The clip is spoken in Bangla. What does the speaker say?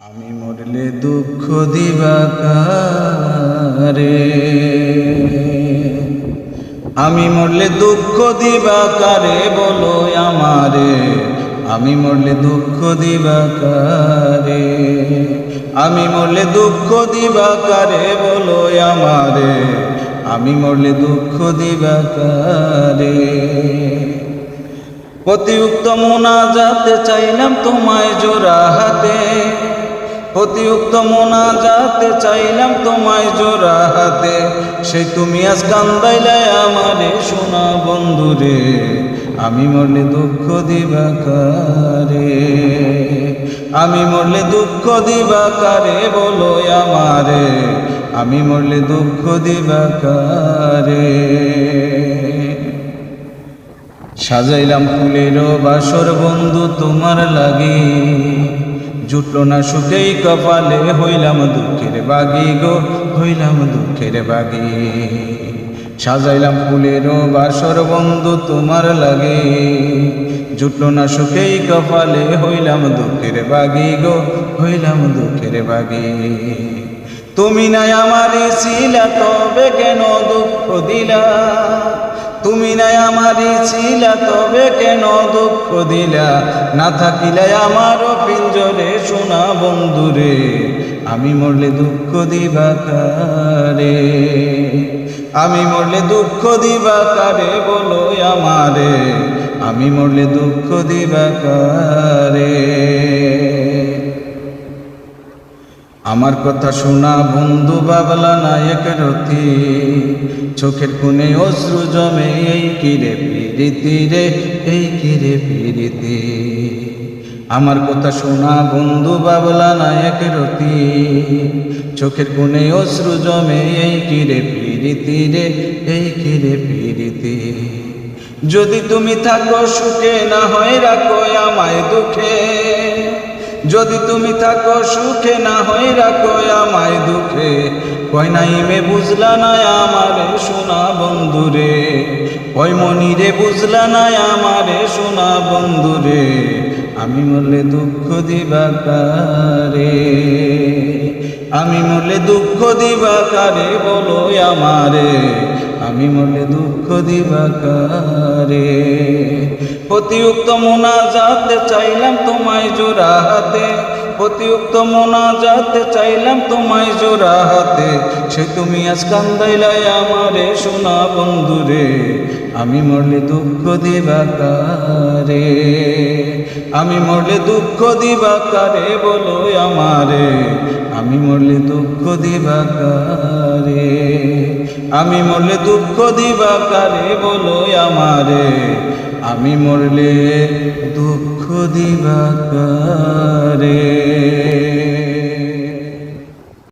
আমি মরলে দুঃখ দিবাকারে আমি মরলে দুঃখ দিবাকারে বলো আমারে? আমি মরলে দুঃখ দিবাকারে আমি মরলে দুঃখ দিবাকারে বলো আমারে? আমি মরলে দুঃখ দিবাকারে প্রতিউক্ত মোনা যাতে চাইলাম তোমায় জোড়া হাতে। প্রতিউক্ত মোনা যাতে চাইলাম তোমায় জোড়া হাতে। সেই তুমি আজ কান্দাইলে আমারে সোনা বন্ধুরে আমি মরলে দুঃখ দিবা কারে? আমি মরলে দুঃখ দিবা কারে বলো আমারে? আমি মরলে দুঃখ দিবাকারে সাজাইলাম ফুলেরও বাসর বন্ধু তোমার লাগে। জুটলো না সুখেই কপালে, হইলাম দুঃখের বাগি গো, হইলাম দুঃখের বাগি। সাজাইলাম ফুলের বাসর বন্ধু তোমার লাগে। জুটলো না সুখেই কপালে, হইলাম দুঃখের বাগি গো, হইলাম দুঃখের বাগি। তুমি নাই আমার ছিলা, তবে কেন দুঃখ দিলা? তুমি নাই আমারই ছিলা, তবে কেন দুঃখ দিলা? না থাকিলে আমারও পিঞ্জরে শোনা বন্ধুরে, আমি মরলে দুঃখ দিবা কারে? আমি মরলে দুঃখ দিবা কারে বলো আমারে, আমি মরলে দুঃখ দিবা কারে? আমার কথা শোনা বন্ধু বাবলা নায়ক রথি। চোখের কোণে অশ্রু জমে এই কিরে পিরিতি রে, এই কিরে পিরিতি। আমার কথা শোনা বন্ধু বাবলা নায়ক রতি চোখের কোণে অশ্রু জমে এই কিরে পিরিতি রে, এই কিরে পিরিতি। যদি তুমি থাকো সুখে, না হয় রাখো আমায় দুঃখে। যদি তুমি থাকো সুখে, না রাখো আমায় দুঃখে? কই নাই মে বুঝলা না আমারে সোনা বন্ধুরে। কই মনিরে বুঝলা না আমারে সোনা বন্ধুরে। আমি মরলে দুঃখ দিবা কারে? আমি মরলে দুঃখ দিবা কারে বলো আমারে? আমি মরলে দুঃখ দিবা কারে? প্রতিউক্ত মোনা যাতে চাইলাম তোমায় জোড়া হাতে। প্রতিউক্ত মোনা যাতে চাইলাম তোমায় জোড়া হাতে। সে তুমি আজ কান্দাইলাই আমারে সোনা বন্ধুরে, আমি মরলে দুঃখ দিবা কারে। আমি মরলে দুঃখ দিবা কারে বলো আমারে, আমি মরলে দুঃখ দিবা কারে। আমি মরলে দুঃখ দিবা কারে বলো আমারে আমি মরলে দুঃখ দিবা কারে?